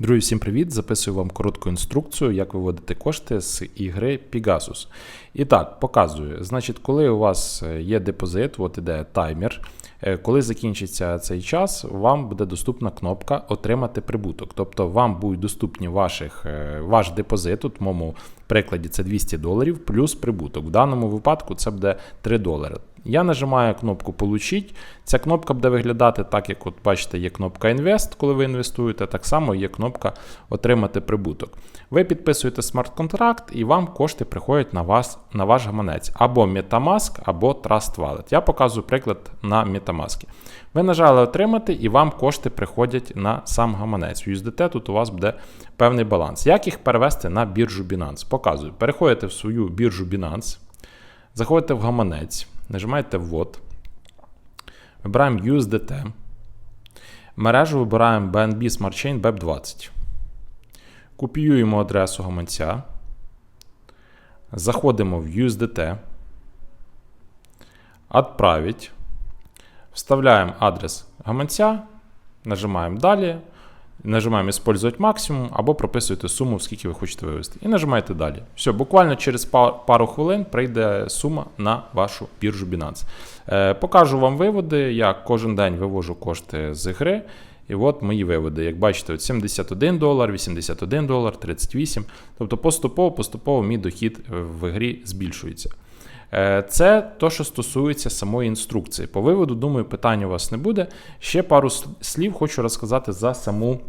Друзі, всім привіт! Записую вам коротку інструкцію, як виводити кошти з ігри Pegasus. І так, показую. Значить, коли у вас е, є депозит, от іде таймер. е, Коли закінчиться цей час, вам буде доступна кнопка Отримати прибуток. Тобто вам будуть доступні ваших, е, ваш депозит, в моєму прикладі це 200 доларів плюс прибуток. В даному випадку це буде 3 долари. Я нажимаю кнопку Получить. Ця кнопка буде виглядати так, як от бачите, є кнопка Інвест, коли ви інвестуєте, так само є кнопка Отримати прибуток. Ви підписуєте смарт-контракт і вам кошти приходять на вас, на ваш гаманець або Metamask, або Trust Wallet. Я показую приклад на Metamask. Ви нажали Отримати, і вам кошти приходять на сам гаманець. В USDT тут у вас буде певний баланс. Як їх перевести на біржу Binance? Показую. Переходите в свою біржу Binance, заходите в гаманець. Нажимаєте ввод. Вибираємо USDT. Мережу вибираємо BNB Smart Chain BEP20. Копіюємо адресу гаманця. Заходимо в USDT. Отправить. Вставляємо адрес гаманця. Нажимаємо далі. Нажимаємо «Использовать максимум або прописуєте суму, скільки ви хочете вивести. І нажимаєте далі. Все, буквально через пару хвилин прийде сума на вашу біржу Binance. Е, покажу вам виводи. Я кожен день вивожу кошти з гри. І от мої виводи. Як бачите, от 71 долар, 81 долар, 38. Тобто поступово-поступово мій дохід в грі збільшується. Е, Це то, що стосується самої інструкції. По виводу, думаю, питань у вас не буде. Ще пару слів хочу розказати за саму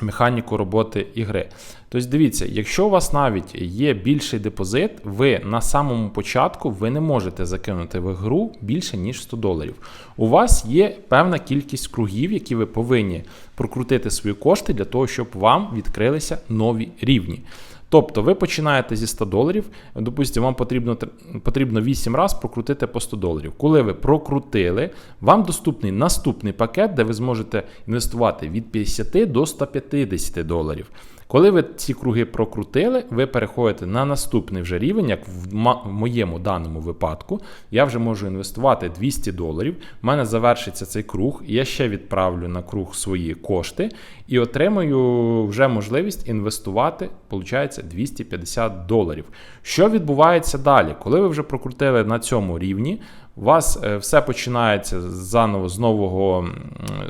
механіку роботи ігри. Тобто, дивіться, якщо у вас навіть є більший депозит, ви на самому початку ви не можете закинути в гру більше, ніж 100 доларів. У вас є певна кількість кругів, які ви повинні прокрутити свої кошти для того, щоб вам відкрилися нові рівні. Тобто ви починаєте зі 100 доларів, допустимо, вам потрібно потрібно 8 разів прокрутити по 100 доларів. Коли ви прокрутили, вам доступний наступний пакет, де ви зможете інвестувати від 50 до 150 доларів. Коли ви ці круги прокрутили, ви переходите на наступний вже рівень, як в моєму даному випадку, я вже можу інвестувати 200 доларів. У мене завершиться цей круг, я ще відправлю на круг свої кошти і отримаю вже можливість інвестувати, виходить, 250 доларів. Що відбувається далі? Коли ви вже прокрутили на цьому рівні, у вас е, все починається заново з нового.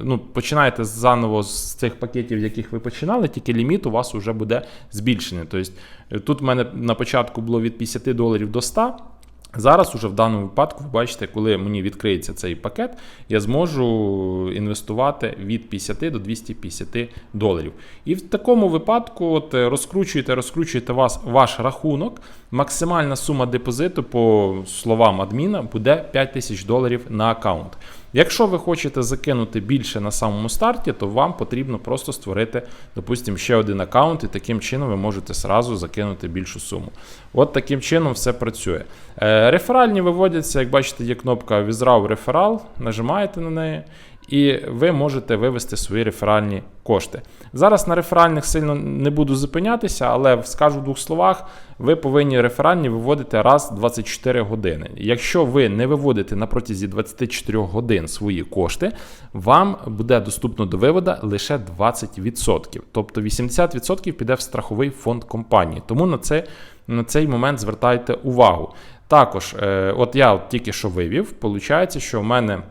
Ну, починаєте заново з цих пакетів, яких ви починали, тільки ліміт у вас вже буде збільшений. Тобто тут в мене на початку було від 50 доларів до 100. Зараз, уже в даному випадку, ви бачите, коли мені відкриється цей пакет, я зможу інвестувати від 50 до 250 доларів. І в такому випадку от розкручуєте, розкручуєте вас, ваш рахунок. Максимальна сума депозиту, по словам адміна, буде 5 тисяч доларів на аккаунт. Якщо ви хочете закинути більше на самому старті, то вам потрібно просто створити, допустимо, ще один аккаунт, і таким чином ви можете сразу закинути більшу суму. От таким чином все працює. Реферальні виводяться, як бачите, є кнопка Візрав реферал, нажимаєте на неї і ви можете вивести свої реферальні кошти. Зараз на реферальних сильно не буду зупинятися, але скажу в двох словах, ви повинні реферальні виводити раз 24 години. Якщо ви не виводите на протязі 24 годин свої кошти, вам буде доступно до виводу лише 20%. Тобто 80% піде в страховий фонд компанії. Тому на це. На цей момент звертайте увагу. Також, е, от я от тільки що вивів, виходить, що в мене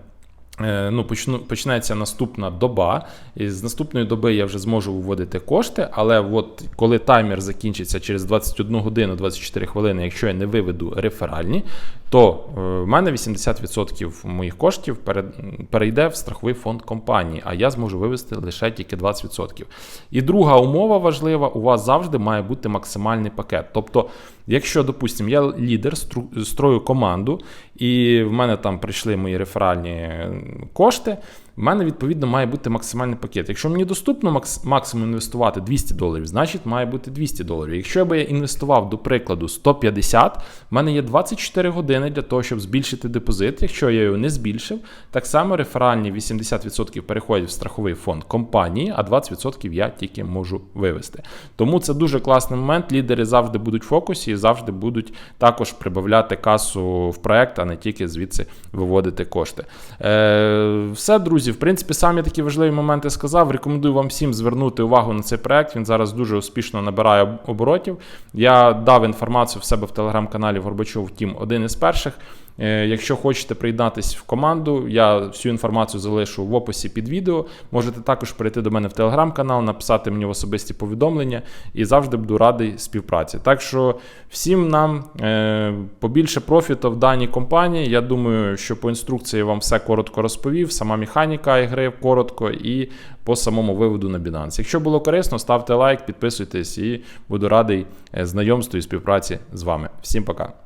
Е, ну, почну, почнеться наступна доба, і з наступної доби я вже зможу виводити кошти. Але от коли таймер закінчиться через 21 годину 24 хвилини, якщо я не виведу реферальні, то е, в мене 80% моїх коштів перейде в страховий фонд компанії, а я зможу вивести лише тільки 20%. І друга умова важлива: у вас завжди має бути максимальний пакет. Тобто, якщо, допустимо, я лідер, строю команду, і в мене там прийшли мої реферальні кошти в мене відповідно має бути максимальний пакет. Якщо мені доступно максимум інвестувати 200 доларів, значить має бути 200 доларів. Якщо би я інвестував, до прикладу, 150, в мене є 24 години для того, щоб збільшити депозит. Якщо я його не збільшив, так само реферальні 80% переходять в страховий фонд компанії, а 20% я тільки можу вивести. Тому це дуже класний момент. Лідери завжди будуть в фокусі і завжди будуть також прибавляти касу в проект, а не тільки звідси виводити кошти. Е, Все, друзі. Друзі, в принципі, самі такі важливі моменти сказав. Рекомендую вам всім звернути увагу на цей проект. Він зараз дуже успішно набирає оборотів. Я дав інформацію в себе в телеграм-каналі Горбачов Тім один із перших. Е, Якщо хочете приєднатися в команду, я всю інформацію залишу в описі під відео. Можете також перейти до мене в телеграм-канал, написати мені в особисті повідомлення і завжди буду радий співпраці. Так що всім нам е, побільше профіту в даній компанії. Я думаю, що по інструкції вам все коротко розповів. Сама механіка ігри коротко і по самому виводу на Binance. Якщо було корисно, ставте лайк, підписуйтесь і буду радий е, знайомству і співпраці з вами. Всім пока.